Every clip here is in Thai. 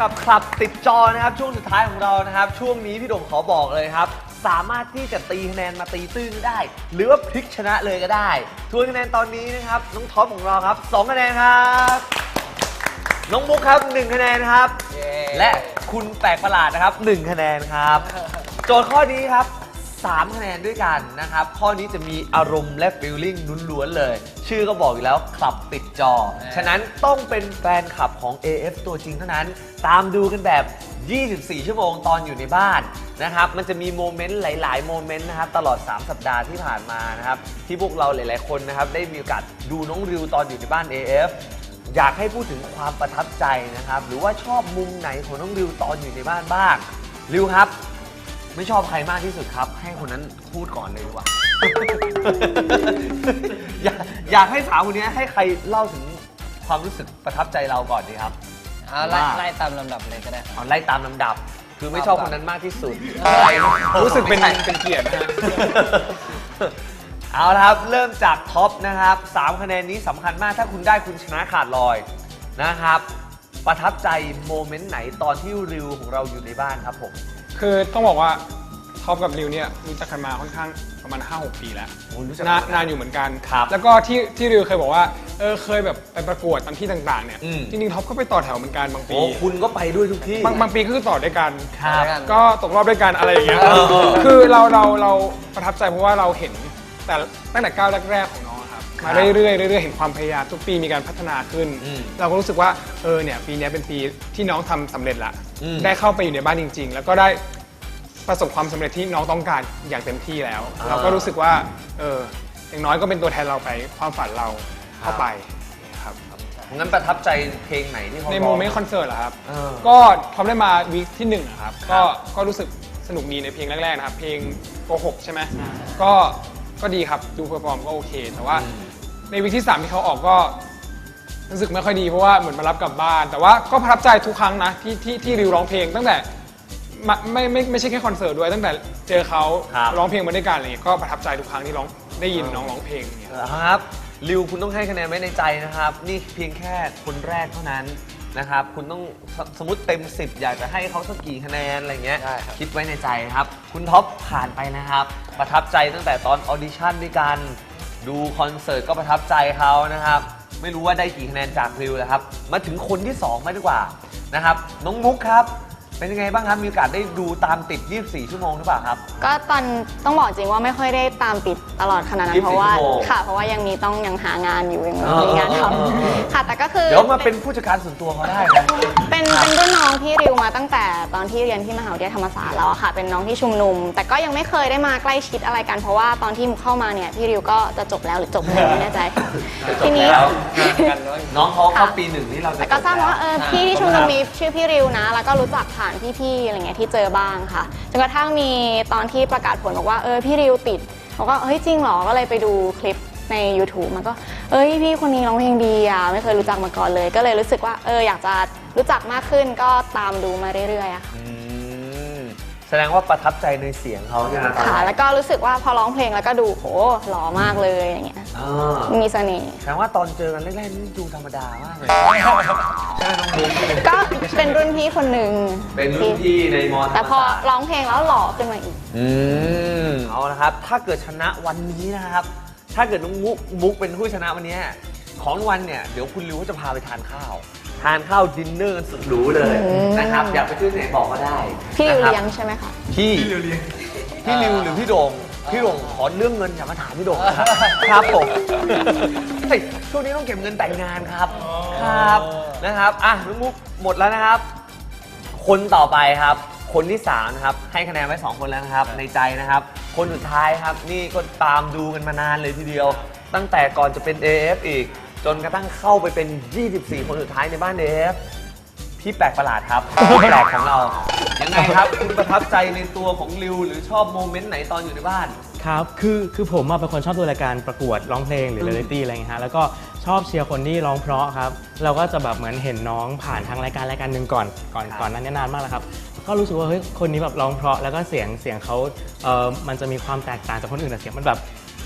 กับคลับติดจอนะครับ ช่วงสุดท้ายของเรานะครับ ช่วงนี้พี่โด่งขอบอกเลยครับ สามารถที่จะตีคะแนนมาตีตื้นได้ หรือว่าพลิกชนะเลยก็ได้ทวนคะแนนตอนนี้นะครับน้องท็อปของเราครับสองคะแนนครับ น้องมุกครับ1คะแนนครับ และคุณแปลกประหลาดนะครับ1คะแนนครับ โจทย์ข้อนี้ครับ 3 คะแนนด้วยกันนะครับ ข้อนี้จะมีอารมณ์และฟีลลิ่งล้วนๆเลย ชื่อก็บอกอยู่แล้วคลับติดจอ ฉะนั้นต้องเป็นแฟนคลับของ AF ตัวจริงเท่านั้น ตามดูกันแบบ 24 ชั่วโมงตอนอยู่ในบ้านนะครับ มันจะมีโมเมนต์หลายๆ โมเมนต์นะครับ ตลอด 3 สัปดาห์ที่ผ่านมานะครับ ที่พวกเราหลายๆ คนนะครับ ได้มีโอกาสดูน้องริวตอนอยู่ในบ้าน AF อยากให้พูดถึงความประทับใจนะครับ หรือว่าชอบมุมไหนของน้องริวตอนอยู่ในบ้านบ้างริวครับ ไม่ชอบใครมากที่สุดครับ ให้คนนั้นพูดก่อนเลยดีกว่า อยากอยากให้สาวคนนี้ให้ใครเล่าถึงความรู้สึกประทับใจเราก่อนดีครับ เอาไล่ว่าไล่ตามลำดับเลยก็ได้ครับ เอาไล่ตามลำดับ คือไม่ชอบคนนั้นมากที่สุด รู้สึกเป็นไม่ใช่เป็นเกียรตินะฮะเอาละครับ เริ่มจากท็อปนะครับ3คะแนนนี้สำคัญมากถ้าคุณได้คุณชนะขาดลอยนะครับ ประทับใจโมเมนต์ไหนตอนที่ริวของเราอยู่ในบ้านครับผม คือต้องบอกว่าท็อปกับริวเนี่ยรู้จักกันมาค่อนข้างประมาณ 5-6 ปีแล้วโอ้รู้จักนากันนานอยู่เหมือนกันครับแล้วก็ที่ที่ริวเคยบอกว่าเออเคยแบบไปประกวดตามที่ต่างๆเนี่ยอืม จริงๆท็อปก็ไปต่อแถวเหมือนกันบางปี โอ้คุณก็ไปด้วยทุกที่ บางบางปีก็คือต่อด้วยกัน ครับก็ตกรอบด้วยกันอะไรอย่างเงี้ย เออเออ คือเราเราเราประทับใจเพราะว่าเราเห็นแต่ตั้งแต่ก้าวแรกๆของ มาบเรื่อยๆเรื่อยๆเห็นความพยายามทุกปีมีการพัฒนาขึ้นอืมเราก็รู้สึกว่าเออเนี่ยปีเนี้ยเป็นปีที่น้องทำสำเร็จละอืมได้เข้าไปอยู่ในบ้านจริง ๆ แล้วก็ได้ประสบความสำเร็จที่น้องต้องการอย่างเต็มที่แล้วอ่าเราก็รู้สึกว่าเอออย่างน้อยก็เป็นตัวแทนเราไปความฝันเราเข้าไปครับงั้นประทับใจเพลงไหนที่เขาในร้องโมเมนต์คอนเสิร์ตเหรอครับเออก็ทอมได้มาวีคที่หนึ่งอะครับครัก็บก็รู้สึกสนุกดีในเพลงแรกๆนะครับเพลงโกหกใช่ไหมก็ก็ดีครับ ดูเพอร์ฟอร์มก็โอเค แต่ว่า ในวีคที่ 3 ที่เขาออกก็รู้สึกไม่ค่อยดีเพราะว่าเหมือนมารับกลับบ้าน แต่ว่าก็ประทับใจทุกครั้งนะที่ที่ที่ริวร้องเพลงตั้งแต่มาไม่ไม่ไม่ใช่แค่คอนเสิร์ตด้วยตั้งแต่เจอเขาครับ ร้องเพลงมาด้วยกันอะไรอย่างเงี้ยก็ประทับใจทุกครั้งที่ร้องได้ยินน้องร้องเพลงอย่างเงี้ยครับริวคุณต้องให้คะแนนไว้ในใจนะครับ นี่เพียงแค่คนแรกเท่านั้นนะครับ คุณต้องสสมมติเต็ม 10 อยากจะให้เขาสักกี่คะแนนอะไรเงี้ยได้ครับ คิดไว้ในใจครับ คุณท็อปผ่านไปนะครับ ประทับใจตั้งแต่ตอนออดิชั่นด้วยกัน ดูคอนเสิร์ตก็ประทับใจเขานะครับ ไม่รู้ว่าได้กี่คะแนนจากริวนะครับ มาถึงคนที่2มาดีกว่านะครับ น้องมุกครับ เป็นยังไงบ้างครับ มีโอกาสได้ดูตามติด 24 ชั่วโมงหรือเปล่าครับ ก็ตอนต้องบอกจริงว่าไม่ค่อยได้ตามติดตลอดขนาดนั้24นเพราะว่าชั่วโมงค่ะ เพราะว่ายังมีต้องยังหางานอยู่ยังเออมีงานทเออเออเออำค่ะแต่ก็คือ เดี๋ยวมาเป็นผู้จัดการส่วนตัวเขาได้นะ เป็นเป็นรุ่นน้องที่ริวมาตั้งแต่ตอนที่เรียนที่มหาวิทยาลัยธรรมศาสตร์แล้วอะค่ะ เป็นน้องที่ชุมนุม แต่ก็ยังไม่เคยได้มาใกล้ชิดอะไรกัน เพราะว่าตอนที่มุกเข้ามาเนี่ยพี่ริวก็จะจบแล้วหรือจบแล้วไม่แน่ใจ จทีบนี้ แล้วกันด้วยน้องเขาเข้าค่ะปีหนึ่งนี่เราจะแต่ก็ทราบจบว่าเออค่ะพี่ที่ชุมนุมมีชื่อพี่ริวนะ แล้วก็รู้จักผ่านพี่ๆอะไรเงี้ยที่เจอบ้างค่ะจนกระทั่งมีตอนที่ประกาศผลบอกว่าเออพี่ริวติดเขาก็เฮ้ยจริงเหรอก็เลยไปดูคลิปใน YouTube มันก็ เอ้ยพี่คนนี้ร้องเพลงดีอะไม่เคยรู้จักมาก่อนเลย ก็เลยรู้สึกว่าเอออยากจะ รู้จักมากขึ้นก็ตามดูมาเรื่อยๆอะค่ะอืมแสดงว่าประทับใจในเสียงเขาใช่ไหมครับค่ะ แล้วก็รู้สึกว่าพอร้องเพลงแล้วก็ดูโหหล่อมากเลยอย่างเงี้ยอ่ามีเสน่ห์แสดงว่าตอนเจอกันแรกๆนี่ดูธรรมดามากเลยใช่ไหมน้องมุกก็เป็นรุ่นพี่คนหนึ่งเป็นรุ่นพี่ในมอธรรมศาสตร์แต่พอร้องเพลงแล้วหล่อขึ้นมาอีก อืมเอาละครับ ถ้าเกิดชนะวันนี้นะครับ ถ้าเกิดน้องมุกมุกเป็นผู้ชนะวันนี้ ของรางวันเนี่ยเดี๋ยวคุณริวก็จะพาไปทานข้าว ทานข้าวดินเนอร์สุดหรูเลยอืมนะครับ อยากไปที่ไหนบอกก็ได้พี่ริวนะครับเลี้ยงใช่ไหมคะพี่พี่ริวพี่ริวหรือพี่โด่งพี่โด่งขอเรื่องเงินอย่ามาถามพี่โด่งนะครับครับผมเฮ้ยช่วงนี้ต้องเก็บเงินแต่งงานครับครับนะครับอะน้องมุกหมดแล้วนะครับ คนต่อไปครับ คนที่สามนะครับให้คะแนนไว้2คนแล้วนะครับ ในใจนะครับ คนสุดท้ายครับนี่ก็ตามดูกันมานานเลยทีเดียว ตั้งแต่ก่อนจะเป็น AF อีก จนกระทั่งเข้าไปเป็น 24 คนสุดท้ายในบ้าน AF พี่แปลกประหลาดครับพี่แปลกของเรา ยังไงครับ คุณประทับใจในตัวของริว หรือชอบโมเมนต์ไหนตอนอยู่ในบ้าน ครับ คือ คือผมอะเป็นคนชอบดูรายการประกวดร้องเพลงหรือเรียลลิตี้อะไรอย่างเงี้ยฮะ แล้วก็ชอบเชียร์คนที่ร้องเพราะครับ เราก็จะแบบเหมือนเห็นน้องผ่านทางรายการรายการหนึ่งก่อน ก่อน ก่อนนั้นเนี่ยนานมากแล้วครับ ก็รู้สึกว่าเฮ้ย คนนี้แบบร้องเพราะ แล้วก็เสียง เสียงเขาเออมันจะมีความแตกต่างจากคนอื่นแต่เสียงมันแบบ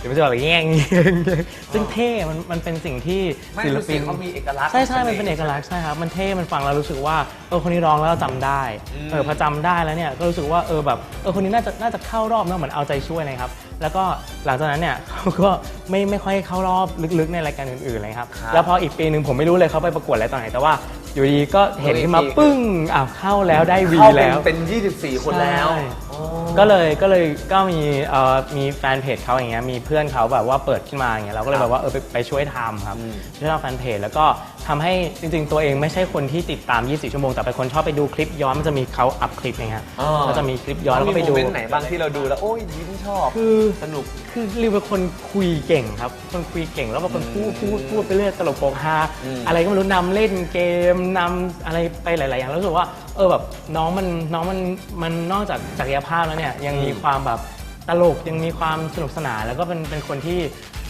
หรือมันจะแบบแง่งๆแง่งๆซึ่งเท่มันมันเป็นสิ่งที่ไม่ศิลรู้ปิสินเขามีเอกลักษณ์ใช่ใช่มันเป็นเอกลักษณ์ใช่ครับมันเท่มันฟังแล้วรู้สึกว่าเออคนนี้ร้องแล้วเราจำได้อืมเออพอจำได้แล้วเนี่ยก็รู้สึกว่าเออแบบเออคนนี้น่าจะน่าจะเข้ารอบนะเหมือนเอาใจช่วยเลยครับ แล้วก็หลังจากนั้นเนี่ยเขาก็ไม่ไม่ค่อยเข้ารอบลึกๆในรายการอื่นๆเลยครับแล้วพออีกปีหนึ่งผมไม่รู้เลยเขาไปประกวดอะไรตอนไหนแต่ว่าอยู่ดีก็เห็นขึ้นมาปึ้งอ้าวเข้าแล้วได้วีเข้าเป็นแล้วเป็น 24 คนแล้วใช่ก็เลยก็เลยก็มีเอ่อมีแฟนเพจเขาอย่างเงี้ยมีเพื่อนเขาแบบว่าเปิดขึ้นมาอย่างเงี้ยเราก็เลยแบบว่าเออไปไปช่วยทำครับอืมช่วยทำแฟนเพจแล้วก็ทำให้จริง ๆ ตัวเองไม่ใช่คนที่ติดตาม 24 ชั่วโมง แต่เป็นคนชอบไปดูคลิปย้อนมันจะมีเขาอัพคลิปอย่างเงี้ยก็จะมีคลิปย้อนแล้วก็ไปดู มีโมเมนต์ไหนบ้างที่เราดูแล้วโอ้ยยิ้มชอบ คือสนุก คือริวเป็นคนคุยเก่งครับคนคุยเก่งแล้วเป็นคนพูดพูดพูดไปเรื่อยตลกโปกฮาอืม อะไรก็ไม่รู้นำเล่นเกมนำอะไรไปหลาย ๆ อย่างแล้วรู้สึกว่าเออแบบน้องมันน้องมันมันนอกจากศักยภาพแล้วเนี่ยยังมีความแบบตลกยังมีความสนุกสนานแล้วก็เป็นเป็นคนที่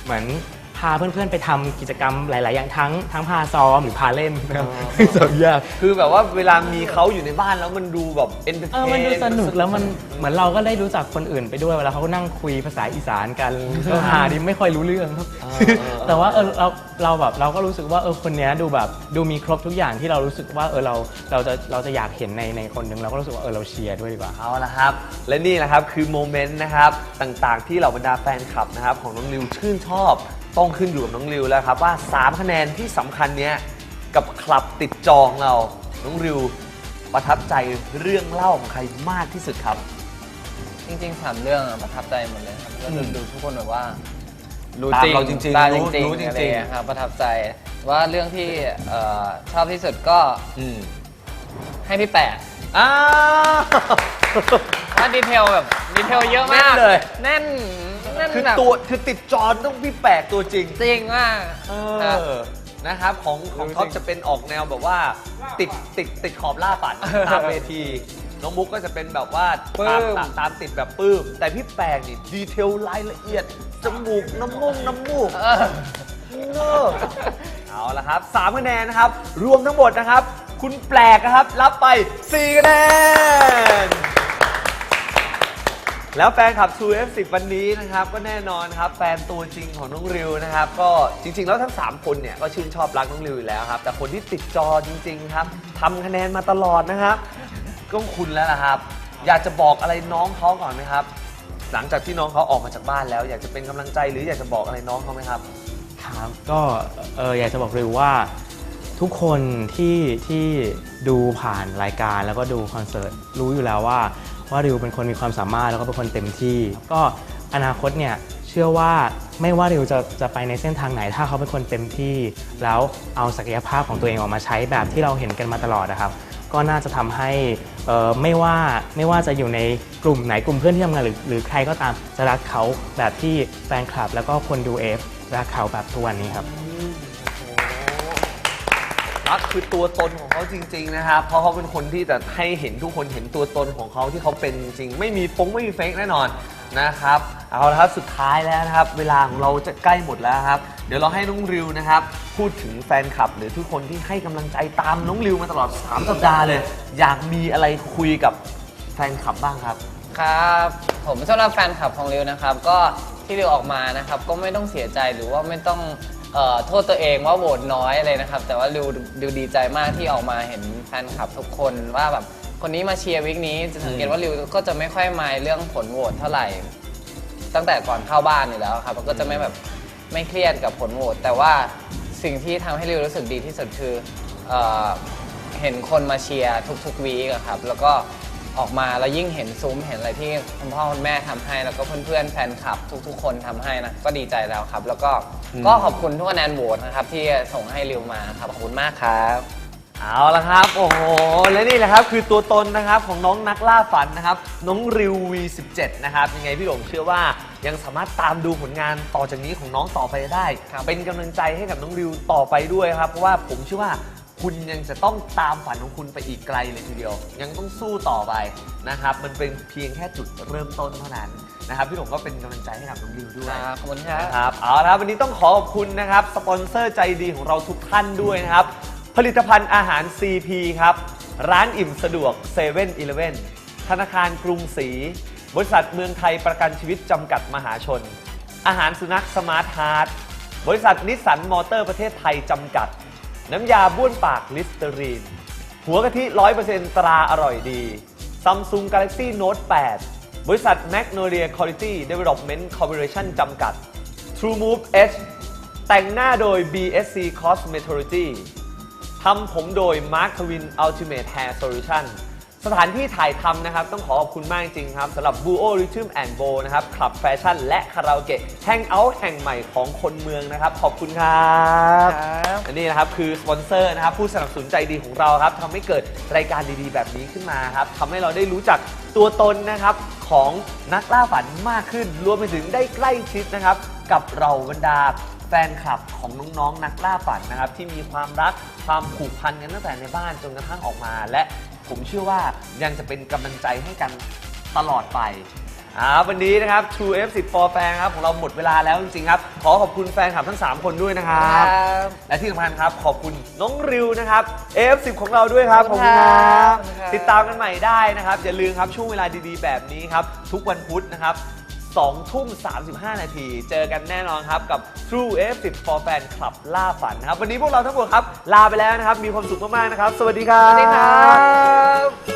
เหมือนพาเพื่อนๆไปทำกิจกรรมหลาย ๆ อย่างทั้งทั้งพาซ้อมหรือพาเล่นนะครับสองอย่างคือแบบว่าเวลามีเขาอยู่ในบ้านแล้วมันดูแบบเอนเตอร์เทเออนมันดูสนุกแล้วมันเหมือนเราก็ได้รู้จักคนอื่นไปด้วยเวลาเขานั่งคุยภาษาอีสานกันก็หาดิไม่ค่อยรู้เรื่องครับ แต่ว่าเออเราเราแบบเราก็รู้สึกว่าเออคนเนี้ยดูแบบดูมีครบทุกอย่างที่เรารู้สึกว่าเออเราเราจะเราจะอยากเห็นในในคนหนึ่งเราก็รู้สึกว่าเออเราเชียร์ด้วยดีกว่าเอาละครับ และนี่แหละครับคือโมเมนต์นะครับต่างๆ ที่เหล่าบรรดาแฟนคลับนะครับของน้องริวชื่นชอบ ต้องขึ้นอยู่กับน้องริวแล้วครับว่า 3 คะแนนที่สำคัญเนี้ยกับคลับติดจองเรา น้องริวประทับใจเรื่องเล่าของใครมากที่สุดครับ จริงๆสามเรื่องอะประทับใจหมดเลยครับก็ดูอืมดูทุกคนแบบว่าตามเราจริงๆตามจรู้ริงรู้ๆจริงๆอะไรอย่างเงี้ยครับประทับใจว่าเรื่องที่เอ่อชอบที่สุดก็อืมให้พี่แปะอ้าว ว่าดีเทลแบบดีเทลเยอะมาก แน่นเลย แน่นแน่นคือแบบตัวคือติดจอต้องพี่แปลกตัวจริง จริงมากเอครับ อ นะครับ ของของท็อปจะเป็นออกแนวแบบว่า ติดติดติดขอบล่าปัดตามเวที น้องมุกก็จะเป็นแบบว่าปลื้ตามมตามตามติดแบบปื้ม แต่พี่แปลงนี่ดีเทลรายละเอียด จมูก น้ำมูกน้ำมูก เออ เนอะเอาละครับ3คะแนนนะครับ รวมทั้งหมดนะครับ คุณแปลกนะครับ รับไป 4 คะแนน แล้วแฟนคลับ True F10 วันนี้นะครับก็แน่นอนครับแฟนตัวจริงของน้องริวนะครับก็จริง ๆ แล้วทั้ง 3 คนเนี่ยก็ชื่นชอบรักน้องริวอยู่แล้วครับ แต่คนที่ติดจอจริง ๆ ครับทำคะแนนมาตลอดนะครับก็คุณแล้วล่ะครับ อยากจะบอกอะไรน้องเขาก่อนไหมครับ หลังจากที่น้องเขาออกมาจากบ้านแล้ว อยากจะเป็นกำลังใจหรืออยากจะบอกอะไรน้องเขาไหมครับ ครับก็เอออยากจะบอกเลยว่า ทุกคนที่ที่ดูผ่านรายการแล้วก็ดูคอนเสิร์ตรู้อยู่แล้วว่า ว่าริวเป็นคนมีความสามารถแล้วก็เป็นคนเต็มที่ ก็อนาคตเนี่ยเชื่อว่าไม่ว่าริวจะจะไปในเส้นทางไหน ถ้าเขาเป็นคนเต็มที่ แล้วเอาศักยภาพของตัวเองออกมาใช้แบบที่เราเห็นกันมาตลอดนะครับ ก็น่าจะทำให้ไม่ว่าไม่ว่าจะอยู่ในกลุ่มไหนกลุ่มเพื่อนที่ทำงานหรือหรือใครก็ตามจะรักเขาแบบที่แฟนคลับ แล้วก็คนดูเอฟรักเขาแบบทุกวันนี้ครับ รักคือตัวตนของเขาจริง ๆ นะครับ เพราะเขาเป็นคนที่จะให้เห็นทุกคนเห็นตัวตนของเขาที่เขาเป็นจริง ไม่มีฟงไม่มีเฟกแน่นอนนะครับ เอาละครับสุดท้ายแล้วนะครับ เวลาของเราจะใกล้หมดแล้วครับ เดี๋ยวเราให้น้องริวนะครับ พูดถึงแฟนคลับ หรือทุกคนที่ให้กำลังใจตามน้องริวมาตลอด 3 สัปดาห์เลย อยากมีอะไรคุยกับแฟนคลับบ้างครับ ครับผมสำหรับแฟนคลับของริวนะครับ ก็ที่ริวออกมานะครับ ก็ไม่ต้องเสียใจหรือว่าไม่ต้อง เอ่อโทษตัวเองว่าโหวตน้อยอะไรนะครับ แต่ว่าริวริวดีใจมากที่ออกมาเห็นแฟนคลับทุกคนว่าแบบคนนี้มาเชียร์วิกนี้จะสังเกตว่าริวก็จะไม่ค่อยมายเรื่องผลโหวตเท่าไหร่ ตั้งแต่ก่อนเข้าบ้านอยู่แล้วครับก็จะไม่แบบไม่เครียดกับผลโหวตแต่ว่าสิ่งที่ทำให้ริวรู้สึกดีที่สุดคือเออเห็นคนมาเชียร์ทุกๆวีกอะครับแล้วก็ ออกมาแล้วยิ่งเห็นซุ้มเห็นอะไรที่คุณพ่อคุณแม่ทำให้แล้วก็เพื่อนๆแฟนคลับ ทุกๆ คนทำให้นะก็ดีใจแล้วครับ แล้วก็ก็ขอบคุณทุกคะแนนโหวตนะครับที่ส่งให้ริวมาครับขอบคุณมากครับ เอาละครับ โอ้โห และนี่แหละครับ คือตัวตนนะครับของน้องนักล่าฝันนะครับ น้องริว V17 นะครับ ยังไงพี่หลงเชื่อว่ายังสามารถตามดูผลงานต่อจากนี้ของน้องต่อไปได้ครับเป็นกำลังใจให้กับน้องริวต่อไปด้วยครับ เพราะว่าผมเชื่อว่า คุณยังจะต้องตามฝันของคุณไปอีกไกลเลยทีเดียว ยังต้องสู้ต่อไปนะครับ มันเป็นเพียงแค่จุดเริ่มต้นเท่านั้นนะครับ พี่หลงก็เป็นกำลังใจให้กับน้องริวด้วย ครับขอบคุณครับ นะครับเอาละครับวันนี้ต้องขอขอบคุณนะครับ สปอนเซอร์ใจดีของเราทุกท่านด้วยนะครับ ผลิตภัณฑ์อาหาร CP ครับ ร้านอิ่มสะดวก7 e เ e ่ e อธนาคารกรุงศรี บริษัทเมืองไทยประกันชีวิตจำกัดมหาชน อาหารสุนัขสมาร์ทฮาร์ดบริษัทนิสสันมอเตอร์ประเทศไทยจำกัด น้ำยาบ้วนปากลิสเตอรีน หัวกะทิ 100%ตราอร่อยดี Samsung Galaxy Note 8 บริษัท Magnolia Quality Development Corporation จำกัด TrueMove H แต่งหน้าโดย BSC Cosmetology ทำผมโดย Mark Twin Ultimate Hair Solution สถานที่ถ่ายทำนะครับ ต้องขอขอบคุณมากจริงๆครับสำหรับ Buo Rhythm and Bow นะครับคลับแฟชั่นและคาราโอเกะแฮงเอาท์แห่งใหม่ของคนเมืองนะครับ ขอบคุณครับอันนี้นะครับคือสปอนเซอร์นะครับผู้สนับสนุนใจดีของเราครับทำให้เกิดรายการดีๆ แบบนี้ขึ้นมาครับทำให้เราได้รู้จักตัวตนนะครับของนักล่าฝันมากขึ้น รวมไปถึงได้ใกล้ชิดนะครับกับเราบรรดาแฟนคลับของน้องๆนักล่าฝันนะครับที่มีความรักความผูกพันกันตั้งแต่ในบ้านจนกระทั่งออกมา และ ผมเชื่อว่ายังจะเป็นกำลังใจให้กันตลอดไปอ่าวันนี้นะครับ True F10 for Fan ครับของเราหมดเวลาแล้วจริงๆครับ ขอขอบคุณแฟนคลับทั้ง 3 คนด้วยนะครับและที่สำคัญครับ ขอบคุณน้องริวนะครับ F10 ของเราด้วยครับขอบคุณครับขอบคุณครับ ติดตามกันใหม่ได้นะครับ อย่าลืมครับช่วงเวลาดีๆ แบบนี้ครับ ทุกวันพุธนะครับ 2 ทุ่ม 35 นาที เจอกันแน่นอนครับ กับ True F10 for Fan Club ล่าฝันนะครับ วันนี้พวกเราทั้งหมดครับ ลาไปแล้วนะครับ มีความสุขมาก ๆ นะครับ สวัสดีครับ สวัสดีครับ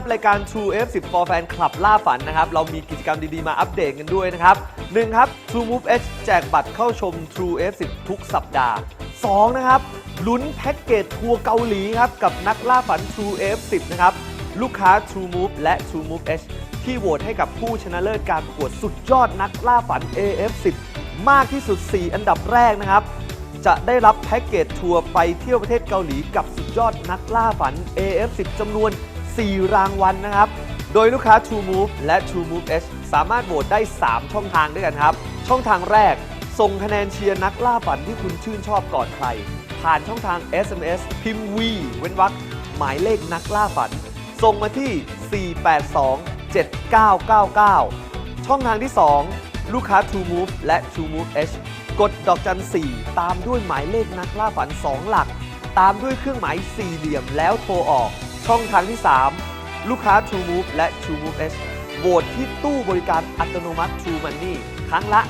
นะครับรายการ True F10 for Fan Club ล่าฝันนะครับ เรามีกิจกรรมดีๆ มาอัปเดตกันด้วยนะครับ1ครับ True Move H แจกบัตรเข้าชม True F10 ทุกสัปดาห์2นะครับลุ้นแพ็กเกจทัวร์เกาหลีครับ กับนักล่าฝัน True F10 นะครับ ลูกค้า True Move และ True Move H ที่โหวตให้กับผู้ชนะเลิศการประกวดสุดยอดนักล่าฝัน AF10 มากที่สุด 4 อันดับแรกนะครับ จะได้รับแพ็กเกจทัวร์ไปเที่ยวประเทศเกาหลีกับสุดยอดนักล่าฝัน AF10 จำนวน 4 รางวัลนะครับ โดยลูกค้า True Move และ True Move H สามารถโหวตได้ 3 ช่องทางด้วยกันครับ ช่องทางแรก ส่งคะแนนเชียร์นักล่าฝันที่คุณชื่นชอบก่อนใคร ผ่านช่องทาง SMS พิมพ์ V เว้นวรรคหมายเลขนักล่าฝัน ส่งมาที่ 482 7999 ช่องทางที่ 2 ลูกค้า True Move และ True Move H กดดอกจัน 4 ตามด้วยหมายเลขนักล่าฝัน 2 หลัก ตามด้วยเครื่องหมายสี่เหลี่ยมแล้วโทรออก ช่องทางที่ 3 ลูกค้า True Move และ True Move H โหวตที่ตู้บริการอัตโนมัติ True Money ครั้งละ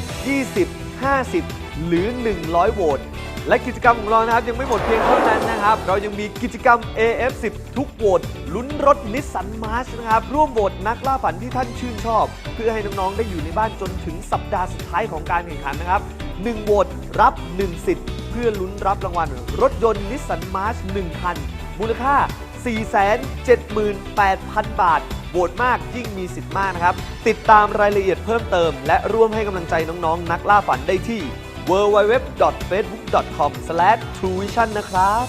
10 20 50 หรือ 100 โหวตและกิจกรรมของเรานะครับ ยังไม่หมดเพียงเท่านั้นนะครับ เรายังมีกิจกรรม AF10 ทุกโหวตลุ้นรถนิสสันมาร์ชนะครับ ร่วมโหวตนักล่าฝันที่ท่านชื่นชอบ เพื่อให้น้อง ๆ ได้อยู่ในบ้านจนถึงสัปดาห์สุดท้ายของการแข่งขันนะครับ 1 โหวตรับ 1 สิทธิ์ เพื่อลุ้นรับรางวัล รถยนต์นิสสันมาร์ช1คัน มูลค่า 478,000 บาท โหวตมากยิ่งมีสิทธิ์มากนะครับ ติดตามรายละเอียดเพิ่มเติม และร่วมให้กำลังใจน้องๆ นักล่าฝันได้ที่ www.facebook.com/truevision นะครับ